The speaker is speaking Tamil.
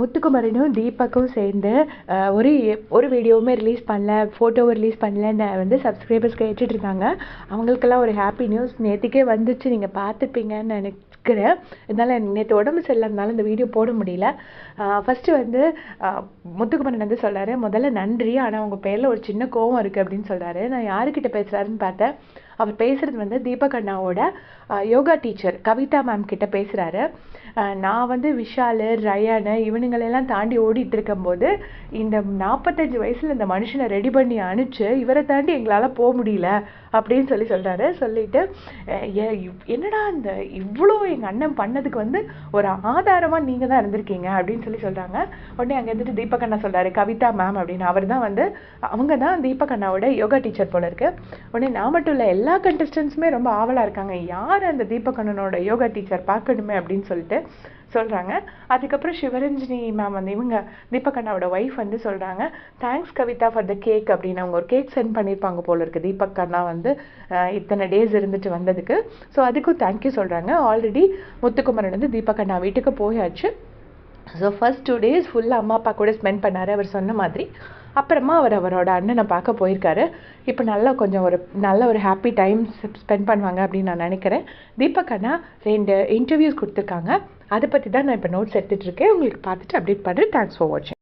முத்துக்குமரனும் தீபக்கும் சேர்ந்து ஒரு ஒரு வீடியோவுமே ரிலீஸ் பண்ணல ஃபோட்டோவை ரிலீஸ் பண்ணலன்னு வந்து சப்ஸ்கிரைபர்ஸ் கேட்டுட்டு இருந்தாங்க. அவங்களுக்கெல்லாம் ஒரு ஹாப்பி நியூஸ் நேற்றுக்கே வந்துச்சு நீங்கள் பார்த்துப்பீங்கன்னு நினைக்கிறேன். இருந்தாலும் நேற்று உடம்பு சரியில்லாதனால இந்த வீடியோ போட முடியல. ஃபஸ்ட்டு வந்து முத்துக்குமரன் வந்து சொல்கிறாரு முதல்ல நன்றி ஆனால் உங்கள் பேரில் ஒரு சின்ன கோவம் இருக்குது அப்படின்னு சொல்கிறாரு நான் யாருக்கிட்ட பேசுகிறாருன்னு பார்த்தேன். அவர் பேசுகிறது வந்து தீபக் அண்ணாவோட யோகா டீச்சர் கவிதா மேம் கிட்ட பேசுகிறாரு நான் வந்து விஷால் ரயானு இவனுங்களெல்லாம் தாண்டி ஓடிட்டு இருக்கும்போது இந்த நாற்பத்தஞ்சு வயசில் இந்த மனுஷனை ரெடி பண்ணி அனுப்பிச்சு இவரை தாண்டி எங்களால் போக முடியல அப்படின்னு சொல்லி சொல்கிறாரு சொல்லிட்டு ஏ- என்னடா இந்த இவ்வளோ எங்கள் அண்ணன் பண்ணதுக்கு வந்து ஒரு ஆதாரமாக நீங்கள் தான் இருந்திருக்கீங்க? அப்படின்னு சொல்லி சொல்கிறாங்க உடனே அங்கே இருந்துட்டு தீபக் அண்ணா சொல்கிறாரு கவிதா மேம் அப்படின்னு. அவர் தான் வந்து அவங்க தான் தீபக் அண்ணாவோட யோகா டீச்சர் போல இருக்கு. உடனே நான் மட்டும் இல்லை எல்லா எல்லா கண்டஸ்டன்ஸுமே ரொம்ப ஆவலாக இருக்காங்க. யார் அந்த தீபகண்ணனோட யோகா டீச்சர் பார்க்கணுமே அப்படின்னு சொல்லிட்டு சொல்கிறாங்க அதுக்கப்புறம் சிவரஞ்சினி மேம் வந்து இவங்க தீபக்கண்ணாவோட ஒய்ஃப் வந்து சொல்கிறாங்க thanks Kavitha for the cake அப்படின்னு அவங்க ஒரு கேக் சென்ட் பண்ணியிருப்பாங்க போல இருக்குது தீபக் அண்ணா வந்து இத்தனை டேஸ் இருந்துட்டு வந்ததுக்கு. ஸோ அதுக்கும் தேங்க்யூ சொல்கிறாங்க ஆல்ரெடி முத்துக்குமரன் வந்து தீபக் அண்ணா வீட்டுக்கு போயாச்சு. ஸோ ஃபர்ஸ்ட் டூ டேஸ் ஃபுல்லாக அம்மா அப்பா கூட ஸ்பெண்ட் பண்ணார். அவர் சொன்ன மாதிரி. அப்புறமா அவர் அவரோட அண்ணனை பார்க்க போயிருக்காரு. இப்போ நல்லா கொஞ்சம் ஒரு நல்ல ஒரு ஹாப்பி டைம் ஸ்பெண்ட் பண்ணுவாங்க அப்படின்னு நான் நினைக்கிறேன். தீபக் அண்ணா ரெண்டு இன்டர்வியூஸ் கொடுத்துருக்காங்க. அதை பற்றி தான் நான் இப்போ நோட்ஸ் எடுத்துகிட்டு இருக்கேன். உங்களுக்கு பார்த்துட்டு அப்டேட் பண்ணுறேன் தேங்க்ஸ் ஃபார் வாட்சிங்